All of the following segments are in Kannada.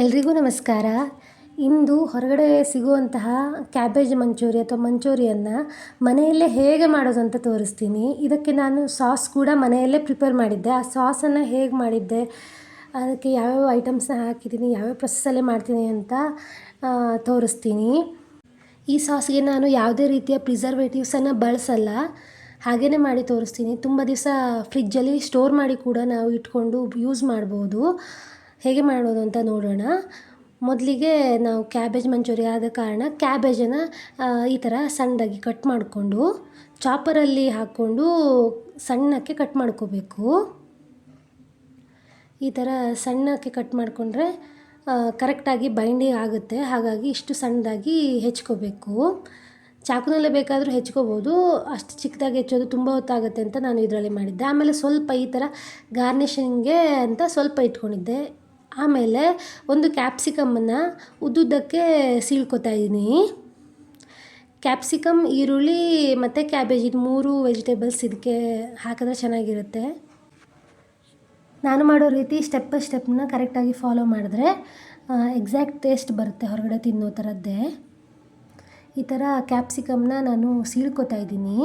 ಎಲ್ರಿಗೂ ನಮಸ್ಕಾರ. ಇಂದು ಹೊರಗಡೆ ಸಿಗುವಂತಹ ಕ್ಯಾಬೇಜ್ ಮಂಚೂರಿ ಅಥವಾ ಮಂಚೂರಿಯನ್ನು ಮನೆಯಲ್ಲೇ ಹೇಗೆ ಮಾಡೋದು ಅಂತ ತೋರಿಸ್ತೀನಿ. ಇದಕ್ಕೆ ನಾನು ಸಾಸ್ ಕೂಡ ಮನೆಯಲ್ಲೇ ಪ್ರಿಪೇರ್ ಮಾಡಿದ್ದೆ. ಆ ಸಾಸನ್ನು ಹೇಗೆ ಮಾಡಿದ್ದೆ, ಅದಕ್ಕೆ ಯಾವ್ಯಾವ ಐಟಮ್ಸ್ನ ಹಾಕಿದ್ದೀನಿ, ಯಾವ್ಯಾವ ಪ್ರೊಸೆಸಲ್ಲೇ ಮಾಡ್ತೀನಿ ಅಂತ ತೋರಿಸ್ತೀನಿ. ಈ ಸಾಸ್ಗೆ ನಾನು ಯಾವುದೇ ರೀತಿಯ ಪ್ರಿಸರ್ವೇಟಿವ್ಸನ್ನು ಬಳಸಲ್ಲ. ಹಾಗೆಯೇ ಮಾಡಿ ತೋರಿಸ್ತೀನಿ. ತುಂಬ ದಿವಸ ಫ್ರಿಜ್ಜಲ್ಲಿ ಸ್ಟೋರ್ ಮಾಡಿ ಕೂಡ ನಾವು ಇಟ್ಕೊಂಡು ಯೂಸ್ ಮಾಡ್ಬೋದು. ಹೇಗೆ ಮಾಡೋದು ಅಂತ ನೋಡೋಣ. ಮೊದಲಿಗೆ ನಾವು ಕ್ಯಾಬೇಜ್ ಮಂಚೂರಿ ಆದ ಕಾರಣ ಕ್ಯಾಬೇಜನ್ನು ಈ ಥರ ಸಣ್ಣದಾಗಿ ಕಟ್ ಮಾಡಿಕೊಂಡು, ಚಾಪರಲ್ಲಿ ಹಾಕ್ಕೊಂಡು ಸಣ್ಣಕ್ಕೆ ಕಟ್ ಮಾಡ್ಕೋಬೇಕು. ಈ ಥರ ಸಣ್ಣಕ್ಕೆ ಕಟ್ ಮಾಡಿಕೊಂಡ್ರೆ ಕರೆಕ್ಟಾಗಿ ಬೈಂಡಿಂಗ್ ಆಗುತ್ತೆ. ಹಾಗಾಗಿ ಇಷ್ಟು ಸಣ್ಣದಾಗಿ ಹೆಚ್ಕೋಬೇಕು. ಚಾಕುನಲ್ಲೇ ಬೇಕಾದರೂ ಹೆಚ್ಕೋಬೋದು. ಅಷ್ಟು ಚಿಕ್ಕದಾಗಿ ಹೆಚ್ಚೋದು ತುಂಬ ಹೊತ್ತಾಗುತ್ತೆ ಅಂತ ನಾನು ಇದರಲ್ಲಿ ಮಾಡಿದ್ದೆ. ಆಮೇಲೆ ಸ್ವಲ್ಪ ಈ ಥರ ಗಾರ್ನಿಷಿಂಗ್ಗೆ ಅಂತ ಸ್ವಲ್ಪ ಇಟ್ಕೊಂಡಿದ್ದೆ. ಆಮೇಲೆ ಒಂದು ಕ್ಯಾಪ್ಸಿಕಮ್ಮನ್ನು ಉದ್ದುದ್ದಕ್ಕೆ ಸೀಳ್ಕೊತಾ ಇದ್ದೀನಿ ಕ್ಯಾಪ್ಸಿಕಮ್ ಈರುಳ್ಳಿ ಮತ್ತು ಕ್ಯಾಬೇಜ್ ಇದು ಮೂರು ವೆಜಿಟೇಬಲ್ಸ್ ಇದಕ್ಕೆ ಹಾಕಿದ್ರೆ ಚೆನ್ನಾಗಿರುತ್ತೆ. ನಾನು ಮಾಡೋ ರೀತಿ ಸ್ಟೆಪ್ ಬೈ ಸ್ಟೆಪ್ನ ಕರೆಕ್ಟಾಗಿ ಫಾಲೋ ಮಾಡಿದ್ರೆ ಎಕ್ಸಾಕ್ಟ್ ಟೇಸ್ಟ್ ಬರುತ್ತೆ ಹೊರಗಡೆ ತಿನ್ನೋ ಥರದ್ದೇ. ಈ ಥರ ಕ್ಯಾಪ್ಸಿಕಮ್ನ ನಾನು ಸೀಳ್ಕೊತಾ ಇದ್ದೀನಿ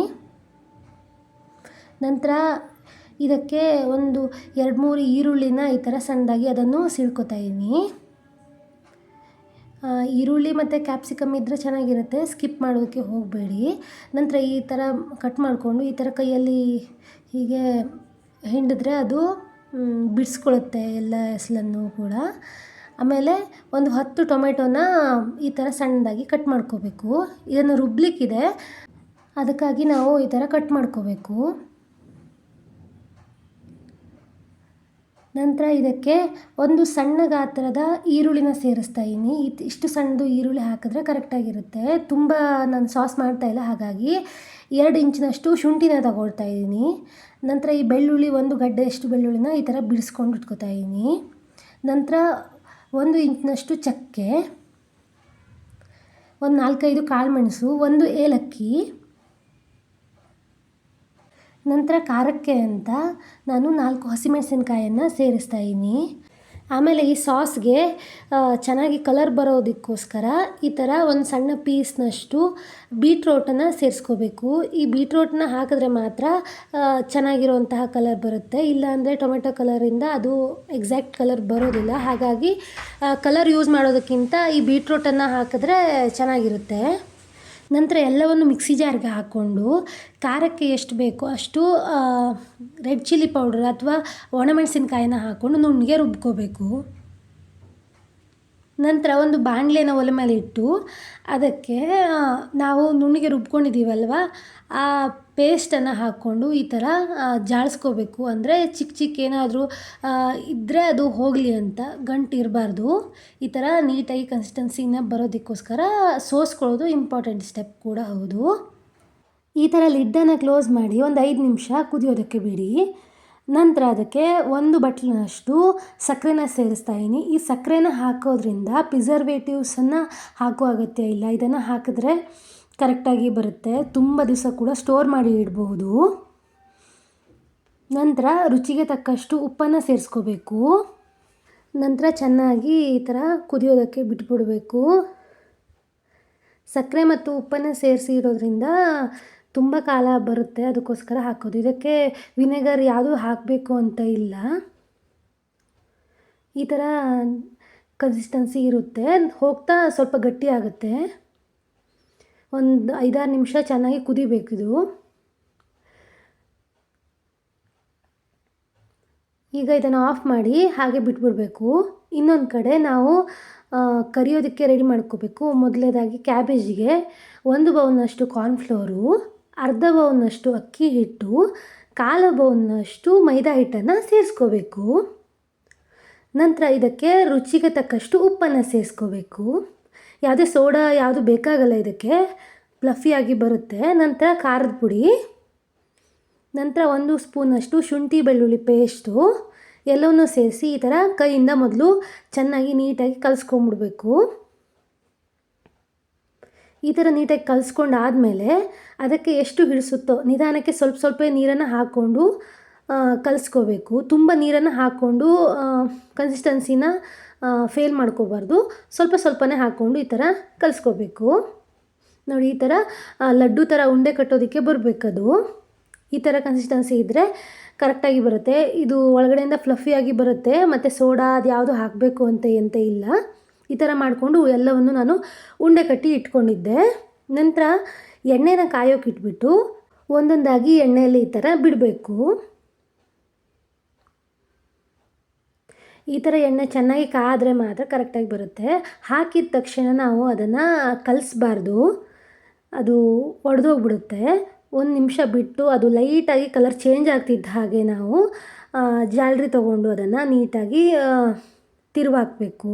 ನಂತರ ಇದಕ್ಕೆ ಒಂದು ಎರಡು ಮೂರು ಈರುಳ್ಳಿನ ಈ ಥರ ಸಣ್ಣದಾಗಿ ಅದನ್ನು ಸಿಳ್ಕೊತಾ ಇದ್ದೀನಿ ಈರುಳ್ಳಿ ಮತ್ತು ಕ್ಯಾಪ್ಸಿಕಮ್ ಇದ್ದರೆ ಚೆನ್ನಾಗಿರುತ್ತೆ ಸ್ಕಿಪ್ ಮಾಡೋದಕ್ಕೆ ಹೋಗಬೇಡಿ. ನಂತರ ಈ ಥರ ಕಟ್ ಮಾಡಿಕೊಂಡು ಈ ಥರ ಕೈಯಲ್ಲಿ ಹೀಗೆ ಹಿಂಡಿದ್ರೆ ಅದು ಬಿಡಿಸ್ಕೊಳುತ್ತೆ ಎಲ್ಲ ಹೆಸಲನ್ನು ಕೂಡ. ಆಮೇಲೆ ಒಂದು ಹತ್ತು ಟೊಮೆಟೊನ ಈ ಥರ ಸಣ್ಣದಾಗಿ ಕಟ್ ಮಾಡ್ಕೋಬೇಕು. ಇದನ್ನು ರುಬ್ಲಿಕ್ಕಿದೆ. ಅದಕ್ಕಾಗಿ ನಾವು ಈ ಥರ ಕಟ್ ಮಾಡ್ಕೋಬೇಕು. ನಂತರ ಇದಕ್ಕೆ ಒಂದು ಸಣ್ಣ ಗಾತ್ರದ ಈರುಳ್ಳಿನ ಸೇರಿಸ್ತಾ ಇದ್ದೀನಿ ಇಷ್ಟು ಸಣ್ಣದು ಈರುಳ್ಳಿ ಹಾಕಿದ್ರೆ ಕರೆಕ್ಟಾಗಿರುತ್ತೆ ತುಂಬ ನಾನು ಸಾಸ್ ಮಾಡ್ತಾ ಇಲ್ಲ, ಹಾಗಾಗಿ ಎರಡು ಇಂಚಿನಷ್ಟು ಶುಂಠಿನ ತಗೊಳ್ತಾ ಇದ್ದೀನಿ ನಂತರ ಈ ಬೆಳ್ಳುಳ್ಳಿ ಒಂದು ಗಡ್ಡೆಯಷ್ಟು ಬೆಳ್ಳುಳ್ಳಿನ ಈ ಥರ ಬಿಡಿಸ್ಕೊಂಡು ಇಟ್ಕೊತಾ ಇದ್ದೀನಿ ನಂತರ ಒಂದು ಇಂಚಿನಷ್ಟು ಚಕ್ಕೆ, ಒಂದು ನಾಲ್ಕೈದು ಕಾಳುಮೆಣಸು, ಒಂದು ಏಲಕ್ಕಿ ನಂತರ ಖಾರಕ್ಕೆ ಅಂತ ನಾನು ನಾಲ್ಕು ಹಸಿಮೆಣಸಿನ್ಕಾಯನ್ನು ಸೇರಿಸ್ತಾ ಇದ್ದೀನಿ. ಆಮೇಲೆ ಈ ಸಾಸ್ಗೆ ಚೆನ್ನಾಗಿ ಕಲರ್ ಬರೋದಕ್ಕೋಸ್ಕರ ಈ ಥರ ಒಂದು ಸಣ್ಣ ಪೀಸ್ನಷ್ಟು ಬೀಟ್ರೋಟನ್ನು ಸೇರಿಸ್ಕೋಬೇಕು. ಈ ಬೀಟ್ರೋಟನ್ನ ಹಾಕಿದ್ರೆ ಮಾತ್ರ ಚೆನ್ನಾಗಿರುವಂತಹ ಕಲರ್ ಬರುತ್ತೆ. ಇಲ್ಲಾಂದರೆ ಟೊಮೆಟೊ ಕಲರಿಂದ ಅದು ಎಕ್ಸಾಕ್ಟ್ ಕಲರ್ ಬರೋದಿಲ್ಲ. ಹಾಗಾಗಿ ಕಲರ್ ಯೂಸ್ ಮಾಡೋದಕ್ಕಿಂತ ಈ ಬೀಟ್ರೋಟನ್ನು ಹಾಕಿದ್ರೆ ಚೆನ್ನಾಗಿರುತ್ತೆ. ನಂತರ ಎಲ್ಲವನ್ನು ಮಿಕ್ಸಿ ಜಾರ್ಗೆ ಹಾಕ್ಕೊಂಡು ಖಾರಕ್ಕೆ ಎಷ್ಟು ಬೇಕೋ ಅಷ್ಟು ರೆಡ್ ಚಿಲ್ಲಿ ಪೌಡರ್ ಅಥವಾ ಒಣಮೆಣಸಿನ್ಕಾಯಿನ ಹಾಕ್ಕೊಂಡು ನುಣ್ಣಗೆ ರುಬ್ಕೋಬೇಕು. ನಂತರ ಒಂದು ಬಾಣಲೆನ ಒಲೆ ಮೇಲೆ ಇಟ್ಟು ಅದಕ್ಕೆ ನಾವು ನುಣ್ಣಗೆ ರುಬ್ಕೊಂಡಿದ್ದೀವಲ್ವ ಆ ಪೇಸ್ಟನ್ನು ಹಾಕ್ಕೊಂಡು ಈ ಥರ ಜಾಳಿಸ್ಕೋಬೇಕು. ಅಂದರೆ ಚಿಕ್ಕ ಚಿಕ್ಕ ಏನಾದರೂ ಇದ್ದರೆ ಅದು ಹೋಗಲಿ ಅಂತ ಗಂಟು ಇರಬಾರ್ದು. ಈ ಥರ ನೀಟಾಗಿ ಕನ್ಸಿಸ್ಟೆನ್ಸಿನ ಬರೋದಕ್ಕೋಸ್ಕರ ಸೋಸ್ಕೊಳ್ಳೋದು ಇಂಪಾರ್ಟೆಂಟ್ ಸ್ಟೆಪ್ ಕೂಡ ಹೌದು. ಈ ಥರ ಲಿಡ್ಡನ್ನು ಕ್ಲೋಸ್ ಮಾಡಿ ಒಂದು ಐದು ನಿಮಿಷ ಕುದಿಯೋದಕ್ಕೆ ಬಿಡಿ. ನಂತರ ಅದಕ್ಕೆ ಒಂದು ಬಟ್ಲಿನಷ್ಟು ಸಕ್ಕರೆನ ಸೇರಿಸ್ತಾ ಇದ್ದೀನಿ ಈ ಸಕ್ಕರೆನ ಹಾಕೋದ್ರಿಂದ ಪ್ರಿಸರ್ವೇಟಿವ್ಸನ್ನು ಹಾಕೋ ಅಗತ್ಯ ಇಲ್ಲ. ಇದನ್ನು ಹಾಕಿದ್ರೆ ಕರೆಕ್ಟಾಗಿ ಬರುತ್ತೆ. ತುಂಬ ದಿವಸ ಕೂಡ ಸ್ಟೋರ್ ಮಾಡಿ ಇಡಬಹುದು ನಂತರ ರುಚಿಗೆ ತಕ್ಕಷ್ಟು ಉಪ್ಪನ್ನು ಸೇರಿಸ್ಕೋಬೇಕು. ನಂತರ ಚೆನ್ನಾಗಿ ಈ ಥರ ಕುದಿಯೋದಕ್ಕೆ ಬಿಟ್ಬಿಡಬೇಕು. ಸಕ್ಕರೆ ಮತ್ತು ಉಪ್ಪನ್ನು ಸೇರಿಸಿ ಇರೋದ್ರಿಂದ ತುಂಬ ಕಾಲ ಬರುತ್ತೆ, ಅದಕ್ಕೋಸ್ಕರ ಹಾಕೋದು. ಇದಕ್ಕೆ ವಿನೆಗರ್ ಯಾವುದು ಹಾಕಬೇಕು ಅಂತ ಇಲ್ಲ. ಈ ಥರ ಕನ್ಸಿಸ್ಟೆನ್ಸಿ ಇರುತ್ತೆ. ಹೋಗ್ತಾ ಸ್ವಲ್ಪ ಗಟ್ಟಿ ಆಗುತ್ತೆ. ಒಂದು ಐದಾರು ನಿಮಿಷ ಚೆನ್ನಾಗಿ ಕುದಿಬೇಕಿದು ಈಗ ಇದನ್ನು ಆಫ್ ಮಾಡಿ ಹಾಗೆ ಬಿಟ್ಬಿಡಬೇಕು. ಇನ್ನೊಂದು ಕಡೆ ನಾವು ಕರಿಯೋದಕ್ಕೆ ರೆಡಿ ಮಾಡ್ಕೋಬೇಕು. ಮೊದಲನೇದಾಗಿ ಕ್ಯಾಬೇಜಿಗೆ ಒಂದು ಬೌಲ್ನಷ್ಟು ಕಾರ್ನ್ಫ್ಲೋರು ಅರ್ಧ ಬೌನಷ್ಟು ಅಕ್ಕಿ ಹಿಟ್ಟು ಕಾಲು ಬೌನಷ್ಟು ಮೈದಾ ಹಿಟ್ಟನ್ನು ಸೇರಿಸ್ಕೋಬೇಕು. ನಂತರ ಇದಕ್ಕೆ ರುಚಿಗೆ ತಕ್ಕಷ್ಟು ಉಪ್ಪನ್ನು ಸೇರಿಸ್ಕೋಬೇಕು. ಯಾವುದೇ ಸೋಡಾ ಯಾವುದು ಬೇಕಾಗಲ್ಲ ಇದಕ್ಕೆ ಫ್ಲಫಿಯಾಗಿ ಬರುತ್ತೆ. ನಂತರ ಖಾರದ ಪುಡಿ, ನಂತರ ಒಂದು ಸ್ಪೂನಷ್ಟು ಶುಂಠಿ ಬೆಳ್ಳುಳ್ಳಿ ಪೇಸ್ಟು, ಎಲ್ಲವನ್ನೂ ಸೇರಿಸಿ ಈ ಥರ ಕೈಯಿಂದ ಮೊದಲು ಚೆನ್ನಾಗಿ ನೀಟಾಗಿ ಕಲಿಸ್ಕೊಂಬಿಡ್ಬೇಕು. ಈ ಥರ ನೀಟಾಗಿ ಕಲಿಸ್ಕೊಂಡು ಆದಮೇಲೆ ಅದಕ್ಕೆ ಎಷ್ಟು ಹಿಡಿಸುತ್ತೋ, ನಿಧಾನಕ್ಕೆ ಸ್ವಲ್ಪ ಸ್ವಲ್ಪ ನೀರನ್ನು ಹಾಕ್ಕೊಂಡು ಕಲಿಸ್ಕೋಬೇಕು. ತುಂಬ ನೀರನ್ನು ಹಾಕ್ಕೊಂಡು ಕನ್ಸಿಸ್ಟೆನ್ಸಿನ ಫೇಲ್ ಮಾಡ್ಕೋಬಾರ್ದು. ಸ್ವಲ್ಪ ಸ್ವಲ್ಪನೇ ಹಾಕ್ಕೊಂಡು ಈ ಥರ ಕಲಿಸ್ಕೋಬೇಕು. ನೋಡಿ, ಈ ಥರ ಲಡ್ಡು ಥರ ಉಂಡೆ ಕಟ್ಟೋದಕ್ಕೆ ಬರಬೇಕದು. ಈ ಥರ ಕನ್ಸಿಸ್ಟೆನ್ಸಿ ಇದ್ದರೆ ಕರೆಕ್ಟಾಗಿ ಬರುತ್ತೆ. ಇದು ಒಳಗಡೆಯಿಂದ ಫ್ಲಫಿಯಾಗಿ ಬರುತ್ತೆ. ಮತ್ತು ಸೋಡಾ ಅದು ಯಾವುದು ಹಾಕಬೇಕು ಅಂತ ಎಂತ ಇಲ್ಲ. ಈ ಥರ ಮಾಡಿಕೊಂಡು ಎಲ್ಲವನ್ನು ನಾನು ಉಂಡೆ ಕಟ್ಟಿ ಇಟ್ಕೊಂಡಿದ್ದೆ. ನಂತರ ಎಣ್ಣೆನ ಕಾಯೋಕೆ ಇಟ್ಬಿಟ್ಟು ಒಂದೊಂದಾಗಿ ಎಣ್ಣೆಯಲ್ಲಿ ಈ ಥರ ಬಿಡಬೇಕು. ಈ ಥರ ಎಣ್ಣೆ ಚೆನ್ನಾಗಿ ಕಾದರೆ ಮಾತ್ರ ಕರೆಕ್ಟಾಗಿ ಬರುತ್ತೆ. ಹಾಕಿದ ತಕ್ಷಣ ನಾವು ಅದನ್ನು ಕಲಿಸ್ಬಾರ್ದು. ಅದು ಒಡೆದೋಗ್ಬಿಡುತ್ತೆ. ಒಂದು ನಿಮಿಷ ಬಿಟ್ಟು ಅದು ಲೈಟಾಗಿ ಕಲರ್ ಚೇಂಜ್ ಆಗ್ತಿದ್ದ ಹಾಗೆ ನಾವು ಜಾಲರಿ ತೊಗೊಂಡು ಅದನ್ನು ನೀಟಾಗಿ ತಿರುವಾಕಬೇಕು.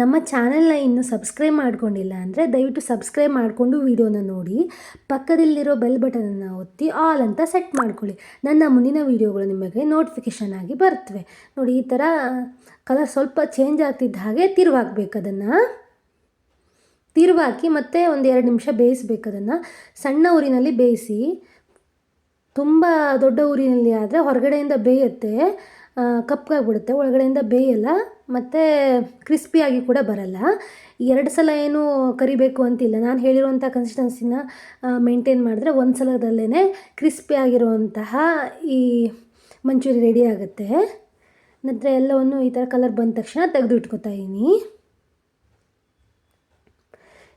ನಮ್ಮ ಚಾನೆಲ್ನ ಇನ್ನೂ ಸಬ್ಸ್ಕ್ರೈಬ್ ಮಾಡ್ಕೊಂಡಿಲ್ಲ ಅಂದರೆ ದಯವಿಟ್ಟು ಸಬ್ಸ್ಕ್ರೈಬ್ ಮಾಡಿಕೊಂಡು ವೀಡಿಯೋನ ನೋಡಿ, ಪಕ್ಕದಲ್ಲಿರೋ ಬೆಲ್ ಬಟನನ್ನು ಒತ್ತಿ, ಆಲ್ ಅಂತ ಸೆಟ್ ಮಾಡ್ಕೊಳ್ಳಿ. ನನ್ನ ಮುಂದಿನ ವೀಡಿಯೋಗಳು ನಿಮಗೆ ನೋಟಿಫಿಕೇಷನ್ ಆಗಿ ಬರ್ತವೆ. ನೋಡಿ, ಈ ಥರ ಕಲರ್ ಸ್ವಲ್ಪ ಚೇಂಜ್ ಆಗ್ತಿದ್ದ ಹಾಗೆ ತಿರುವಾಕ್ಬೇಕು ಅದನ್ನು. ತಿರುವಾಕಿ ಮತ್ತೆ ಒಂದು ಎರಡು ನಿಮಿಷ ಬೇಯಿಸ್ಬೇಕು ಅದನ್ನು. ಸಣ್ಣ ಊರಿನಲ್ಲಿ ಬೇಯಿಸಿ, ತುಂಬ ದೊಡ್ಡ ಊರಿನಲ್ಲಿ ಆದರೆ ಹೊರಗಡೆಯಿಂದ ಬೇಯುತ್ತೆ. ಕಪ್ಪಗಾಗ್ಬಿಡುತ್ತೆ ಒಳಗಡೆಯಿಂದ ಬೇಯಲ್ಲ, ಮತ್ತು ಕ್ರಿಸ್ಪಿಯಾಗಿ ಕೂಡ ಬರಲ್ಲ. ಎರಡು ಸಲ ಏನು ಕರಿಬೇಕು ಅಂತಿಲ್ಲ. ನಾನು ಹೇಳಿರುವಂಥ ಕನ್ಸಿಸ್ಟೆನ್ಸಿನ ಮೇಂಟೈನ್ ಮಾಡಿದ್ರೆ ಒಂದು ಸಲದಲ್ಲೇ ಕ್ರಿಸ್ಪಿ ಆಗಿರುವಂತಹ ಈ ಮಂಚೂರಿ ರೆಡಿ ಆಗುತ್ತೆ. ನಂತರ ಎಲ್ಲವನ್ನು ಈ ಥರ ಕಲರ್ ಬಂದ ತಕ್ಷಣ ತೆಗೆದು ಇಟ್ಕೊತಾ ಇದ್ದೀನಿ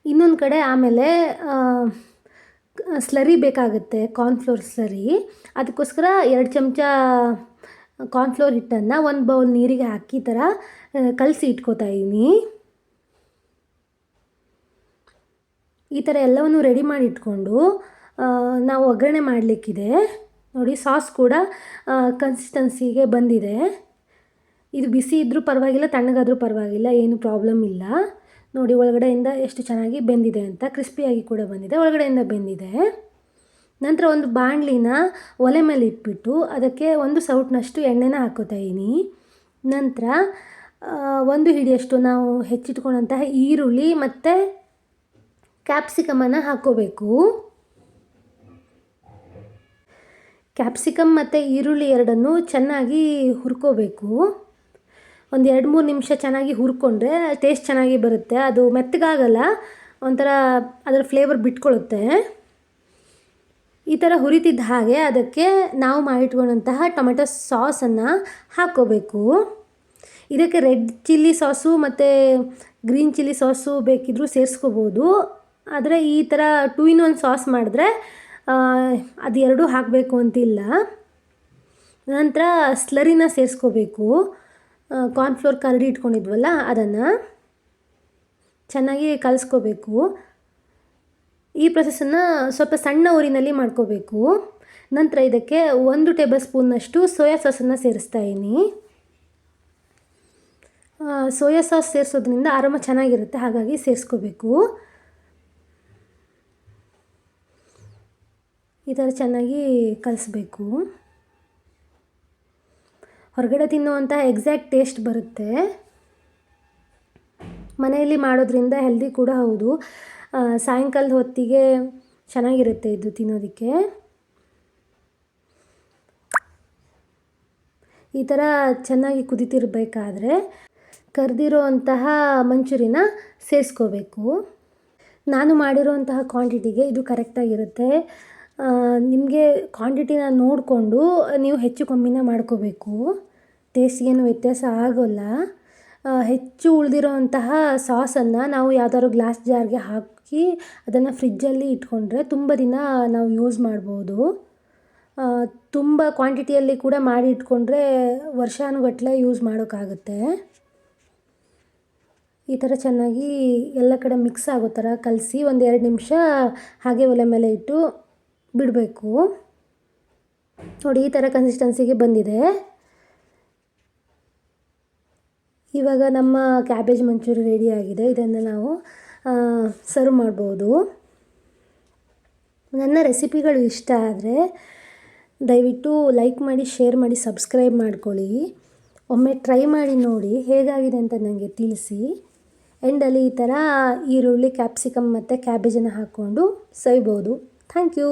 ಇನ್ನೊಂದು ಕಡೆ ಆಮೇಲೆ ಸ್ಲರಿ ಬೇಕಾಗುತ್ತೆ ಕಾರ್ನ್ಫ್ಲೋರ್ ಸ್ಲರಿ ಅದಕ್ಕೋಸ್ಕರ ಎರಡು ಚಮಚ ಕಾರ್ನ್ಫ್ಲೋರ್ ಹಿಟ್ಟನ್ನು ಒಂದು ಬೌಲ್ ನೀರಿಗೆ ಹಾಕಿ ಥರ ಕಲಸಿ ಇಟ್ಕೋತಾ ಇದ್ದೀನಿ ಈ ಥರ ಎಲ್ಲವನ್ನು ರೆಡಿ ಮಾಡಿ ಇಟ್ಕೊಂಡು ನಾವು ಒಗ್ಗರಣೆ ಮಾಡಲಿಕ್ಕಿದೆ. ನೋಡಿ ಸಾಸ್ ಕೂಡ ಕನ್ಸಿಸ್ಟೆನ್ಸಿಗೆ ಬಂದಿದೆ. ಇದು ಬಿಸಿ ಇದ್ದರೂ ಪರವಾಗಿಲ್ಲ, ತಣ್ಣಗಾದರೂ ಪರವಾಗಿಲ್ಲ, ಏನು ಪ್ರಾಬ್ಲಮ್ ಇಲ್ಲ. ನೋಡಿ, ಒಳಗಡೆಯಿಂದ ಎಷ್ಟು ಚೆನ್ನಾಗಿ ಬೆಂದಿದೆ ಅಂತ ಕ್ರಿಸ್ಪಿಯಾಗಿ ಕೂಡ ಬಂದಿದೆ, ಒಳಗಡೆಯಿಂದ ಬೆಂದಿದೆ. ನಂತರ ಒಂದು ಬಾಣಲಿನ ಒಲೆ ಮೇಲೆ ಇಟ್ಬಿಟ್ಟು ಅದಕ್ಕೆ ಒಂದು ಸೌಟ್ನಷ್ಟು ಎಣ್ಣೆನ ಹಾಕೋತಾ ಇದ್ದೀನಿ ನಂತರ ಒಂದು ಹಿಡಿಯಷ್ಟು ನಾವು ಹೆಚ್ಚಿಟ್ಕೊಂಡಂತಹ ಈರುಳ್ಳಿ ಮತ್ತು ಕ್ಯಾಪ್ಸಿಕಮನ್ನು ಹಾಕ್ಕೋಬೇಕು ಕ್ಯಾಪ್ಸಿಕಮ್ ಮತ್ತು ಈರುಳ್ಳಿ ಎರಡನ್ನು ಚೆನ್ನಾಗಿ ಹುರ್ಕೋಬೇಕು. ಒಂದು ಎರಡು ಮೂರು ನಿಮಿಷ ಚೆನ್ನಾಗಿ ಹುರ್ಕೊಂಡ್ರೆ ಟೇಸ್ಟ್ ಚೆನ್ನಾಗಿ ಬರುತ್ತೆ. ಅದು ಮೆತ್ತಗಾಗಲ್ಲ, ಒಂಥರ ಅದರ ಫ್ಲೇವರ್ ಬಿಟ್ಕೊಳ್ಳುತ್ತೆ ಈ ಥರ ಹುರಿತಿದ್ದ ಹಾಗೆ ಅದಕ್ಕೆ ನಾವು ಮಾಡಿಟ್ಕೊಂಡಂತಹ ಟೊಮೆಟೊ ಸಾಸನ್ನು ಹಾಕ್ಕೋಬೇಕು. ಇದಕ್ಕೆ ರೆಡ್ ಚಿಲ್ಲಿ ಸಾಸು ಮತ್ತು ಗ್ರೀನ್ ಚಿಲ್ಲಿ ಸಾಸು ಬೇಕಿದ್ದರೂ ಸೇರಿಸ್ಕೋಬೋದು. ಆದರೆ ಈ ಥರ ಟೂ ಇನ್ ಒನ್ ಸಾಸ್ ಮಾಡಿದ್ರೆ ಅದು ಎರಡೂ ಹಾಕಬೇಕು ಅಂತಿಲ್ಲ. ನಂತರ ಸ್ಲರಿನ ಸೇರಿಸ್ಕೋಬೇಕು. ಕಾರ್ನ್ಫ್ಲೋರ್ ಕರಡಿ ಇಟ್ಕೊಂಡಿದ್ವಲ್ಲ ಅದನ್ನು ಚೆನ್ನಾಗಿ ಕಲಿಸ್ಕೋಬೇಕು. ಈ ಪ್ರೊಸೆಸನ್ನು ಸ್ವಲ್ಪ ಸಣ್ಣ ಊರಿನಲ್ಲಿ ಮಾಡ್ಕೋಬೇಕು. ನಂತರ ಇದಕ್ಕೆ ಒಂದು ಟೇಬಲ್ ಸ್ಪೂನ್ನಷ್ಟು ಸೋಯಾ ಸಾಸನ್ನು ಸೇರಿಸ್ತಾ ಇದ್ದೀನಿ ಸೋಯಾ ಸಾಸ್ ಸೇರಿಸೋದ್ರಿಂದ ಆರಾಮ ಚೆನ್ನಾಗಿರುತ್ತೆ, ಹಾಗಾಗಿ ಸೇರಿಸ್ಕೋಬೇಕು. ಈ ಥರ ಚೆನ್ನಾಗಿ ಕಲಿಸ್ಬೇಕು. ಹೊರಗಡೆ ತಿನ್ನುವಂಥ ಎಕ್ಸಾಕ್ಟ್ ಟೇಸ್ಟ್ ಬರುತ್ತೆ. ಮನೆಯಲ್ಲಿ ಮಾಡೋದ್ರಿಂದ ಹೆಲ್ದಿ ಕೂಡ ಹೌದು. ಸಾಯಂಕಾಲದ ಹೊತ್ತಿಗೆ ಚೆನ್ನಾಗಿರುತ್ತೆ ಇದು ತಿನ್ನೋದಕ್ಕೆ. ಈ ಥರ ಚೆನ್ನಾಗಿ ಕುದಿತಿರಬೇಕಾದ್ರೆ ಕರೆದಿರೋ ಅಂತಹ ಮಂಚೂರಿನ ಸೇರಿಸ್ಕೋಬೇಕು ನಾನು ಮಾಡಿರೋಂತಹ ಕ್ವಾಂಟಿಟಿಗೆ ಇದು ಕರೆಕ್ಟಾಗಿರುತ್ತೆ. ನಿಮಗೆ ಕ್ವಾಂಟಿಟಿನ ನೋಡಿಕೊಂಡು ನೀವು ಹೆಚ್ಚು ಕಮ್ಮಿನ ಮಾಡ್ಕೋಬೇಕು. ಟೇಸ್ಟಿಗೇನು ವ್ಯತ್ಯಾಸ ಆಗೋಲ್ಲ. ಹೆಚ್ಚು ಉಳಿದಿರೋ ಅಂತಹ ಸಾಸನ್ನು ನಾವು ಯಾವ್ದಾದ್ರು ಗ್ಲಾಸ್ ಜಾರ್ಗೆ ಹಾಕಿ ಅದನ್ನು ಫ್ರಿಜ್ಜಲ್ಲಿ ಇಟ್ಕೊಂಡ್ರೆ ತುಂಬ ದಿನ ನಾವು ಯೂಸ್ ಮಾಡ್ಬೋದು. ತುಂಬ ಕ್ವಾಂಟಿಟಿಯಲ್ಲಿ ಕೂಡ ಮಾಡಿ ಇಟ್ಕೊಂಡ್ರೆ ವರ್ಷಾನುಗಟ್ಟಲೆ ಯೂಸ್ ಮಾಡೋಕ್ಕಾಗುತ್ತೆ ಈ ಥರ ಚೆನ್ನಾಗಿ ಎಲ್ಲ ಕಡೆ ಮಿಕ್ಸ್ ಆಗೋ ಥರ ಕಲಸಿ ಒಂದು ಎರಡು ನಿಮಿಷ ಹಾಗೆ ಒಲೆ ಮೇಲೆ ಇಟ್ಟು ಬಿಡಬೇಕು. ನೋಡಿ, ಈ ಥರ ಕನ್ಸಿಸ್ಟೆನ್ಸಿಗೆ ಬಂದಿದೆ. ಇವಾಗ ನಮ್ಮ ಕ್ಯಾಬೇಜ್ ಮಂಚೂರಿ ರೆಡಿ ಆಗಿದೆ. ಇದನ್ನು ನಾವು ಸರ್ವ್ ಮಾಡ್ಬೋದು. ನನ್ನ ರೆಸಿಪಿಗಳು ಇಷ್ಟ ಆದರೆ ದಯವಿಟ್ಟು ಲೈಕ್ ಮಾಡಿ ಶೇರ್ ಮಾಡಿ ಸಬ್ಸ್ಕ್ರೈಬ್ ಮಾಡ್ಕೊಳ್ಳಿ. ಒಮ್ಮೆ ಟ್ರೈ ಮಾಡಿ ನೋಡಿ ಹೇಗಾಗಿದೆ ಅಂತ ನನಗೆ ತಿಳಿಸಿ. ಎಂಡಲ್ಲಿ ಈ ಥರ ಈರುಳ್ಳಿ ಕ್ಯಾಪ್ಸಿಕಮ್ ಮತ್ತು ಕ್ಯಾಬೇಜನ್ನು ಹಾಕ್ಕೊಂಡು ಸವಿಬೋದು. Thank you